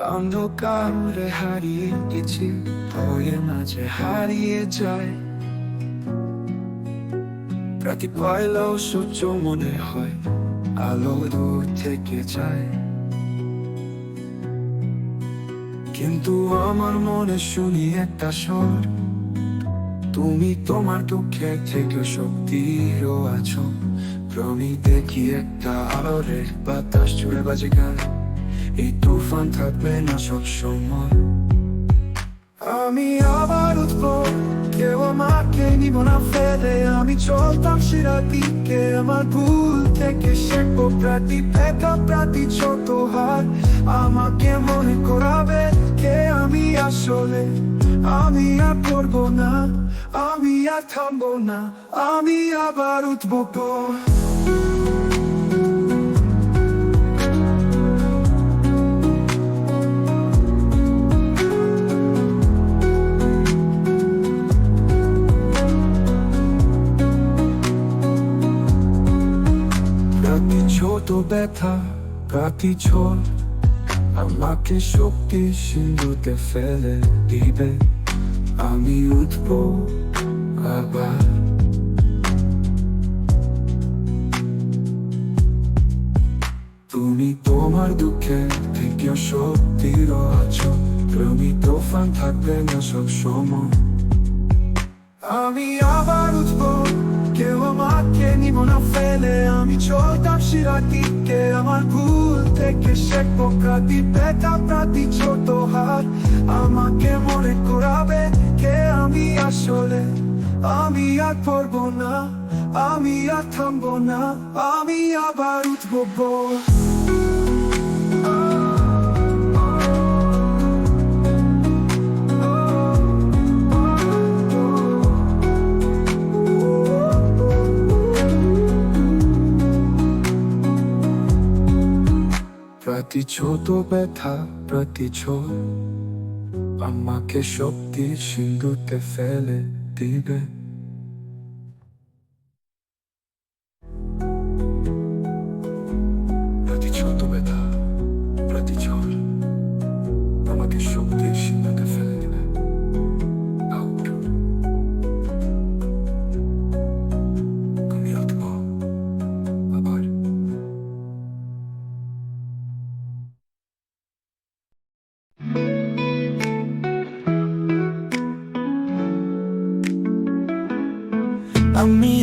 অন্ধকারে হারিয়ে গেছি ভয়ের মাঝে হারিয়ে যায়। রাতি পয়লাও সূর্য মনে হয় আলো দূর থেকে যায় কিন্তু আমার মনে শুনি একটা স্বর, তুমি তোমার দুঃখের থেকে শক্তিরও আছো। প্রমি দেখি একটা আলোরের বাতাস জুড়ে বাজে গান? এই তুফান থাকবে না সব সময়। আমি আবার উঠবো, কেউ আমাকে নিব না ফেলে। আমি চলতাম সেরা দিকে, আমার ভুল থেকে শেখবো প্রাতি একা প্রাতি ছোট হার। আমাকে মনে করাবে কে আমি আসলে। আমি আর করব না, আমি আর থামবো না। আমি আবার উঠবো ছোট ব্যথা প্রতি ছোট আমাকে শক্তি সিন্ধুতে ফেলে দিবে। আমি উঠবো আবার। তুমি তোমার দুঃখে থেকে শক্তির আছো, তুমি তোফান থাকবে না সব সময় আমি আবার উঠবো কেউ আমাকে নিব না ফেলে আমি শিরার দিকে আমার ভুল থেকে শেখবো প্রাতি পেটা প্রাতি ছোট হাত আমাকে মনে করাবে কে আমি আসলে আমি আর পড়ব না আমি আর থামবো না আমি আবার উঠবো প্রতি ছোট ব্যথা প্রতি ছোট আমাকে শক্তি সিন্ধুতে ফেলে দিবে।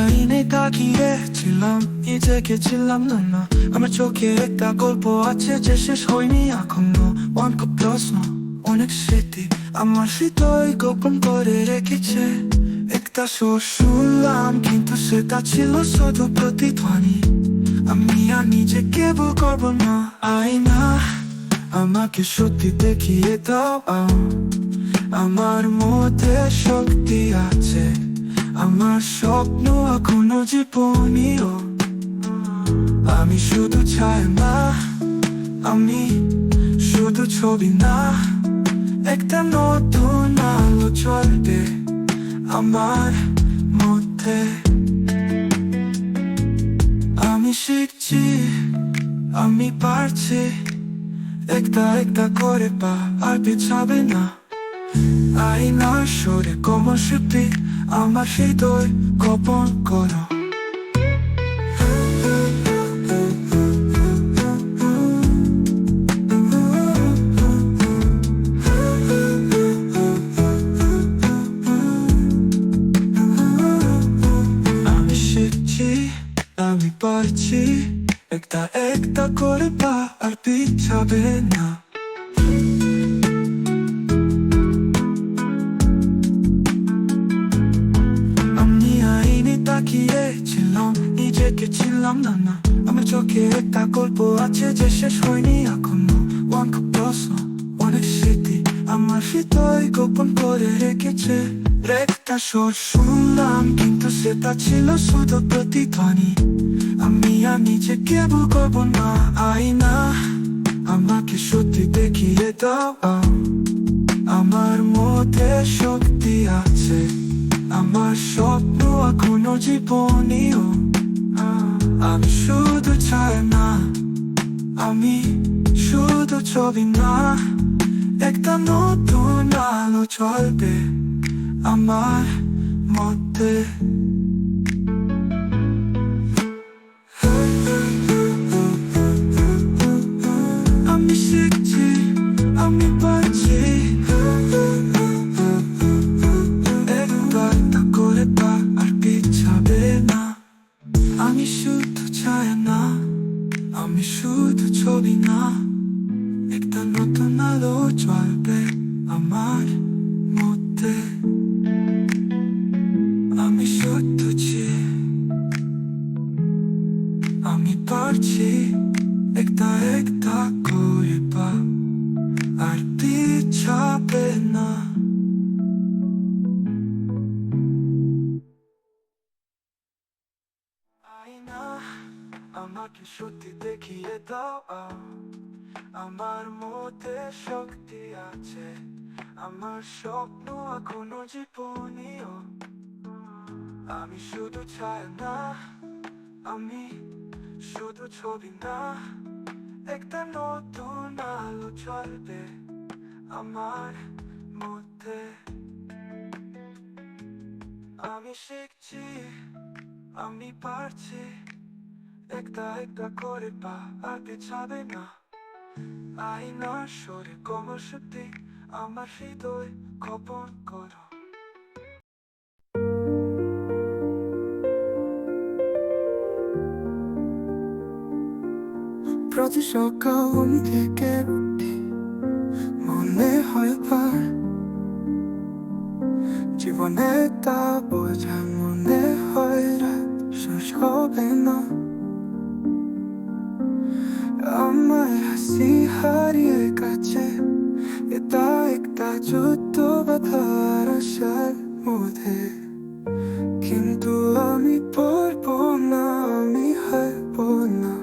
আইনে তাকিয়েছিলাম নিজেকে ছিলাম না না আমার চোখে একটা গল্প আছে যে শেষ হয়নি এখনও অনেক প্রশ্ন অনেক স্মৃতি আমার হৃদয় গোপন করে রেখেছে একটা সুর শুনলাম কিন্তু সেটা ছিল শুধু প্রতিধ্বনি আমি আর নিজেকে ভুল করব না আয়না আমাকে সত্যি দেখিয়ে দাও আমার মধ্যে শক্তি আছে আমার স্বপ্ন এখনও যে জীবনীয় আমি শুধু চাই না, আমি শুধু ছবি না, একটা নতুন আলো চলবে আমার মধ্যে। আমি শিখছি, আমি পারছি, একটা একটা করে পা আর পিছাবে না। আইনার সরে কোমর শিল্পী আমার হৃদয় গোপন করো। তাকিয়েছিলাম নিজেকে ছিলাম না না। আমার চোখে একটা গল্প আছে যে শেষ হয়নি এখনও। অনেক প্রশ্ন অনেক স্মৃতি আমার হৃদয় গোপন করে রেখেছে। একটা সুর শুনলাম, কিন্তু সেটা ছিল শুধু প্রতিধ্বনি। আমি আর নিজেকে করব না আইনা আমাকে সত্যি দেখিয়ে দাও। আমার মধ্যে শক্তি আছে। আমার স্বপ্ন এখনও জীবনীয় আমি শুধু চাই না, আমি শুধু ছবি না, একটা নতুন আলো চলবে আমার মধ্যে। আমি শিখছি, আমি পারছি ছবি না একটা নতুন আলো চলবে আমার মধ্যে আমি সত্যছি আমি পারছি একটা একটা করে পা আর পিছাবে না আমাকে সত্যি আমার মধ্যে শক্তি আছে, আমার স্বপ্ন এখনও জীবনীয় আমি শুধু চাই না, আমি শুধু ছবি না, একটা নতুন আলো চলবে আমার মধ্যে। আমি শিখছি, আমি পারছি একটা একটা করে পা আর পিছাবে না আইনার সরে কোমর সত্যি আমার হৃদয় গোপন করো প্রতি সকাল ঘুম থেকে উঠি মনে হয় বার জীবনে তা বোঝা মনে হয় রাত শেষ হবে না আমার হারিয়ে গেছে। এটা একটা যুদ্ধ বাধার আশার মধ্যে। কিন্তু আমি পড়ব না, আমি হারবো না।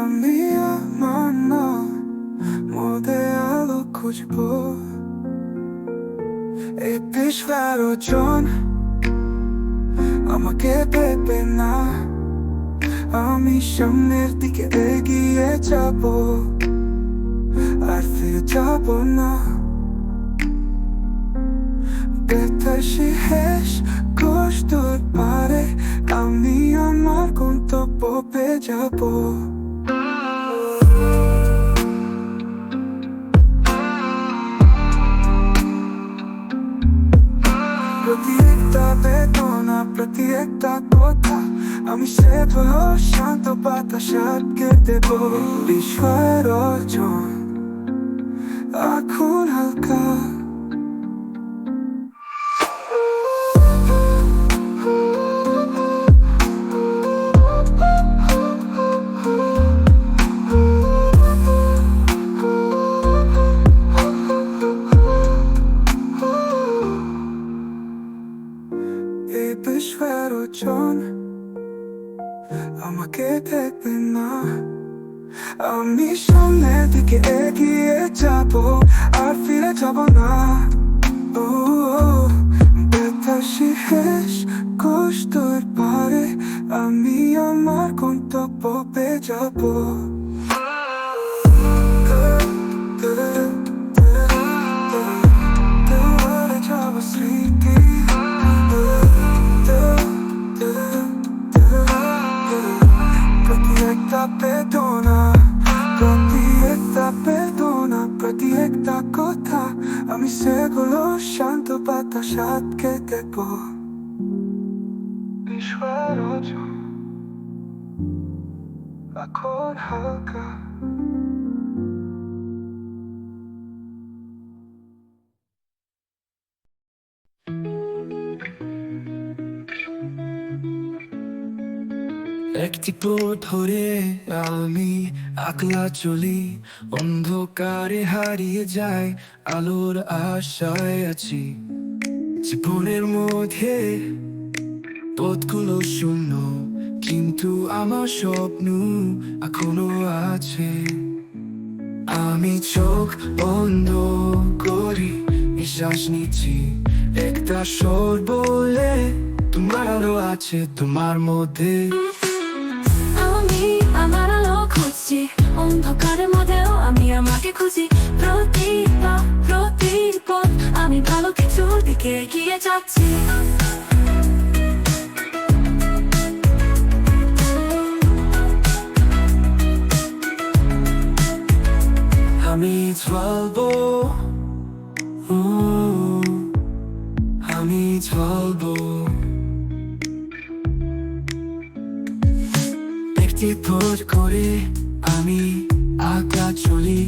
আমি আমার না মধ্যে আলো এই বিশ্বের ওজন আমাকে পেবে না। আমি সামনের দিকে এগিয়ে যাব। আর ফিরে যাব না। ব্যথা শেষ কষ্টর পারে, আমি আমার গন্তব্য পেয়ে যাব। প্রতি একটা বেদনা প্রতি একটা কথা আমি হলো শান্ত বাতাস আটকে দেব বিষয়ের অর্জন এখন হালকা। কষ্টর পারে আমি আমার গন্তব্য পেয়ে যাব যাব স্মৃতি প্রতি একটা বেদনা প্রতি একটা বেদনা প্রতি একটা কথা আটকে দেব বিশ্বের ওজন এখন হালকা একটি পথ ধরে আমি আকলা চলি, অন্ধকারে হারিয়ে যায় আলোর আশায় আছি। জীবনের মধ্যে পথগুলো শূন্য, কিন্তু আমার স্বপ্ন এখনও আছে। আমি চোখ বন্ধ করি, নিঃশ্বাস নিচ্ছি। একটা স্বর বলে, তোমার আলো আছে তোমার মধ্যে। আমি আমার আলো খুঁজছি অন্ধকারের মধ্যেও আমি আমাকে খুঁজি। প্রতিভা প্রতিপদ, আমি ভালো কিছুর দিকে এগিয়ে যাচ্ছি। আমি চলবো আমি চলবো একটি খোঁজ করে আমি আঁকা চলি,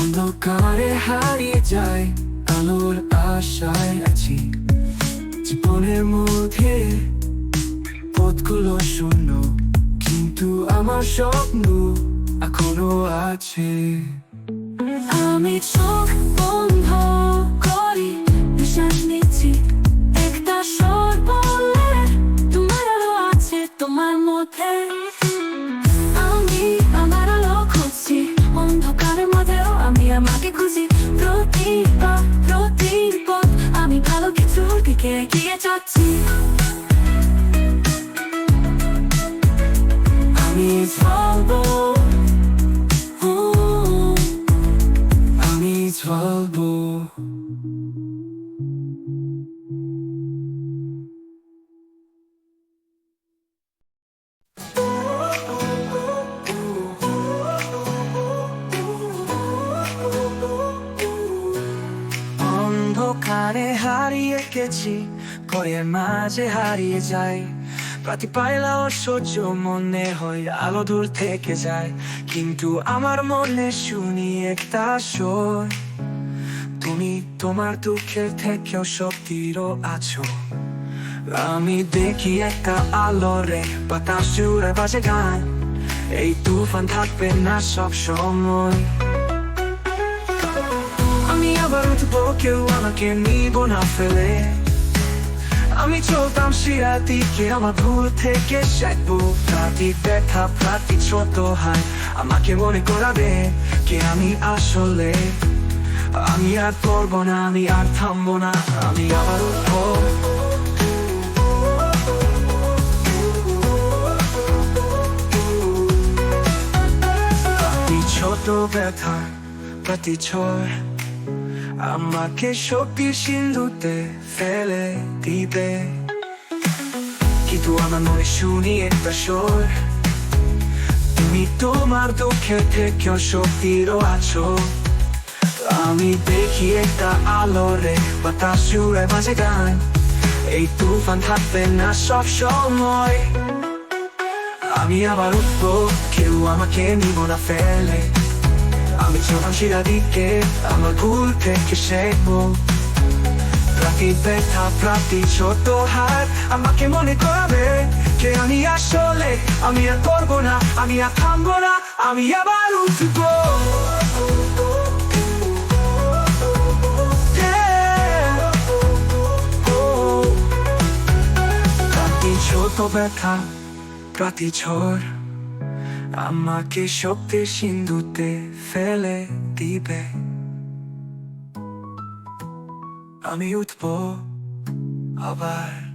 অন্ধকারে হারিয়ে যাই, আলোর আশায় আছি। জীবনের মধ্যে পথগুলো শূন্য, কিন্তু আমার স্বপ্ন এখনও আছে। আমি চোখ অন্ধকারে হারিয়ে গেছি ঘরের মাঝে হারিয়ে যাই। প্রতি পাইলাও সহ্য মনে হয় আলো দূর থেকে যায়। কিন্তু আমার মনে শুনি একটা স্বর তুমি তোমার দুঃখের থেকেও শক্তিরও আছো। আমি দেখি একটা আলো রে, বাতাস জুড়ে বাজে গান। এই তুফান থাকবে না সব সময়। আবার উঠবো কেউ আমাকে নিব না ফেলে আমি চলতাম শিরা দিকে আমার ভুল থেকে শেখবো প্রতি ব্যথা প্রতি ছোট হাই আমাকে মনে করাবে কে আমি আসলে আমি আর করব না আমি আর থামবো না আমি আবার উঠবো ছোট ব্যথা আমাকে শক্তির সিন্ধুতে ফেলে দিবে কিন্তু আমার মনে শুনি একটা স্বর তুমি তোমার দুঃখের থেকেও শক্তিরও আছো। আমি দেখি একটা আলো রে, বাতাস জুড়ে গান। এই তুফান থাকবে না সব সময়। আমি আবার উঠবো, কেউ আমাকে নিব না ফেলে। আমি চললাম শিরা দিকে আমার ভুল থেকে শেখবো প্রতি ব্যথা প্রতি ছোট হাত, আমাকে মনে করাবে কে আমি আসলে, আমি আর করব না, আমি আর থামবো না, আমি আবার উঠবো। ছোট ব্যথা প্রতি ঝড়। আমাকে শক্তির সিন্ধুতে ফেলে দিবে। আমি উঠবো আবার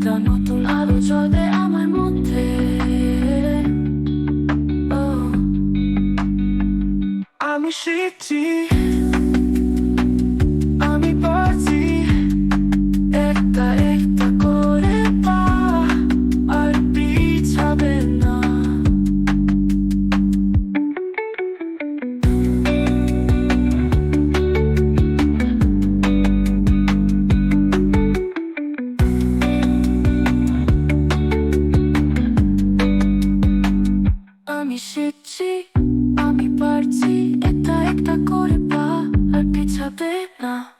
একটা নতুন আলো জ্বলবে আমার মধ্যে। ও আমি শিখছি stop it now.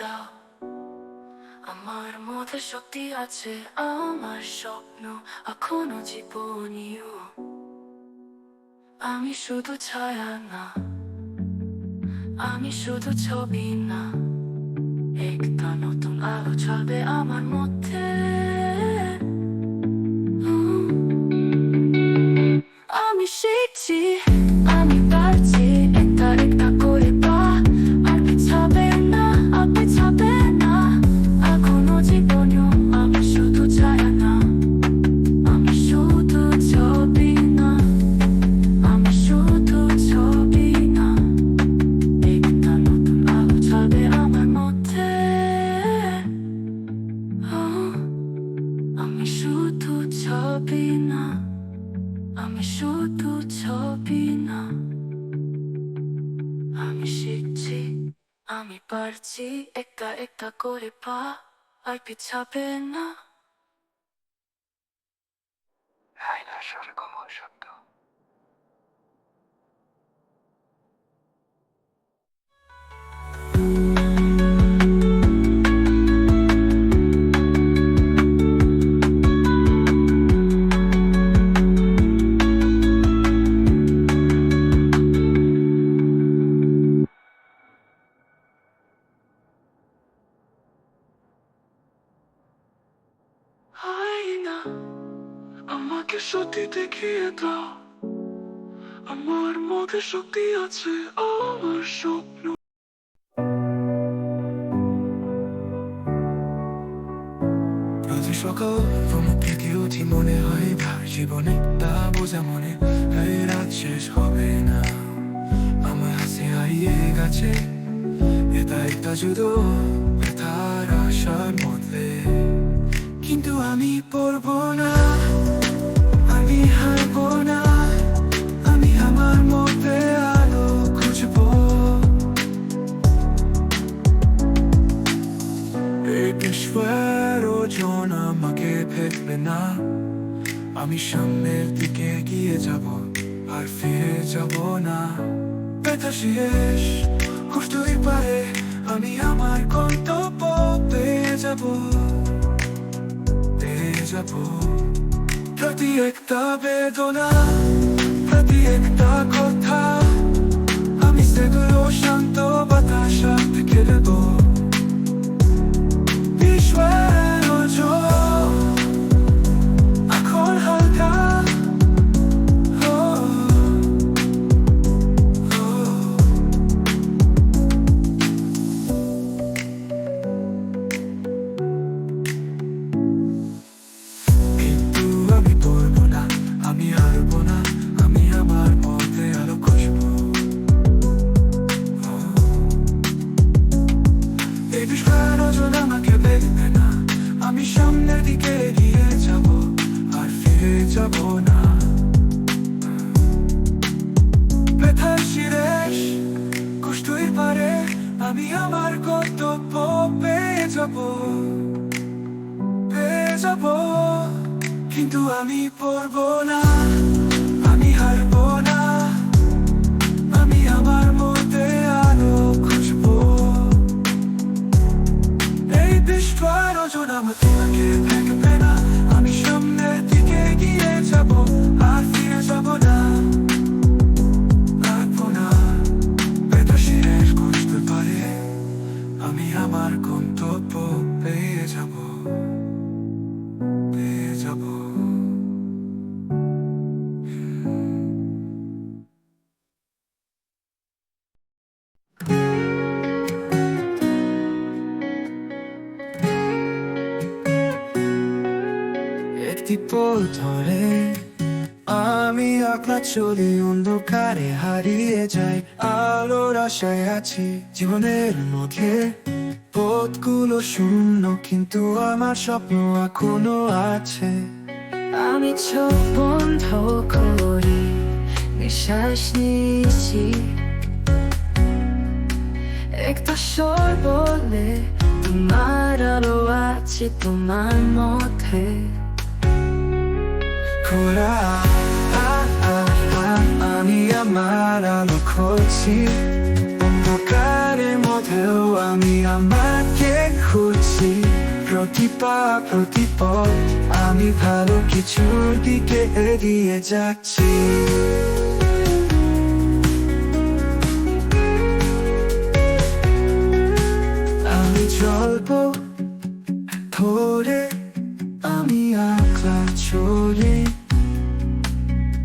দাও আমার মধ্যে শক্তি আছে, আমার স্বপ্ন এখনও জীবনীয় আমি শুধু ছায়া না, আমি শুধু ছবি না। একটা নতুন আলো ছবে আমার মধ্যে। আমি শিখছি আর পিছাবে না আয়না সরকম শব্দ হয় এটা একটা জুদো ব্যথার আশার মধ্যে। কিন্তু আমি পড়ব না, আমি হারবো না, আমি আমার মধ্যে আলো খুঁজবো। এই বিশ্বের ওজন আমাকে ফেলবে না, আমি সামনের দিকে গিয়ে যাব আর ফিরে যাব না। ব্যথা শেষ, কষ্টই পারে আমি আমার গন্তব্য পেয়ে যাব পেয়ে যাব। প্রতি একটা বেদনা প্রতি একটা কথা আমি আমার গন্তব্য পেয়ে যাব পেয়ে যাব। কিন্তু আমি পড়ব না। একটি ধরে। আমি আপনার চলি, অন্ধকারে হারিয়ে যাই। আলোর আশায় আছি জীবনের মধ্যে। পথগুলো শূন্য, কিন্তু আমার স্বপ্ন এখনও আছে। আমি চোখ বন্ধ করি, নিঃশ্বাস নিয়েছি। একটা স্বর বলে, তোমার আলো আছে তোমার মধ্যে। খোলা আমি আমার আলো খুঁজছি। মধ্যেও আমি আমাকে খুঁজছি। প্রতিপা, প্রতিপদ, আমি ভালো কিছুর দিকে এগিয়ে যাচ্ছি। আমি চলবো ধরে চলে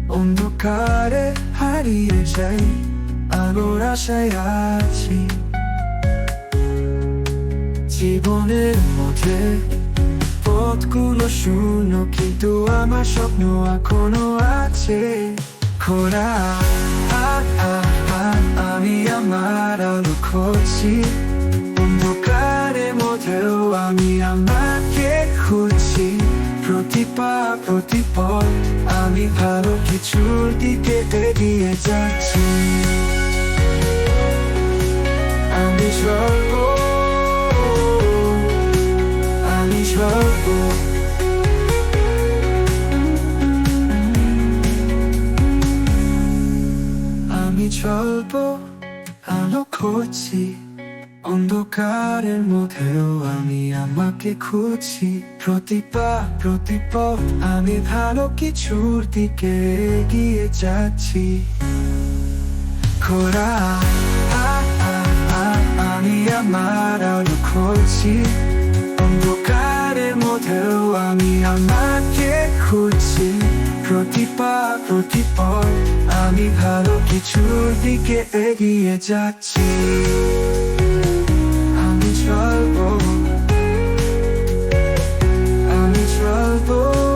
অন্ধকারে হারিয়ে যাই আলোর আশায় আছি। জীবনের মধ্যে পথগুলো শূন্য, কিন্তু আমার স্বপ্ন এখনও আছে। আ- আমি আমার আলো খুঁজছি। অন্ধকারের মধ্যেও আমি খুঁজছি প্রতিপা প্রতিপদ আমি ভালো কিছুর দিকে এগিয়ে যাচ্ছি। আমি স্বর্গ আমি স্বর্গ। আমি চলবো আলো খুঁজছি। অন্ধকারের মধ্যেও আমি আমাকে খুঁজছি। প্রতিপা প্রতিপদ আমি ভালো কিছুর দিকে এগিয়ে যাচ্ছি। আ- আমি আমার আলো খুঁজছি। অন্ধকারের মধ্যেও আমি আমাকে খুঁজছি। প্রতিপা প্রতিপদ আমি ভালো কিছুর দিকে এগিয়ে যাচ্ছি। trouble. I'm in trouble.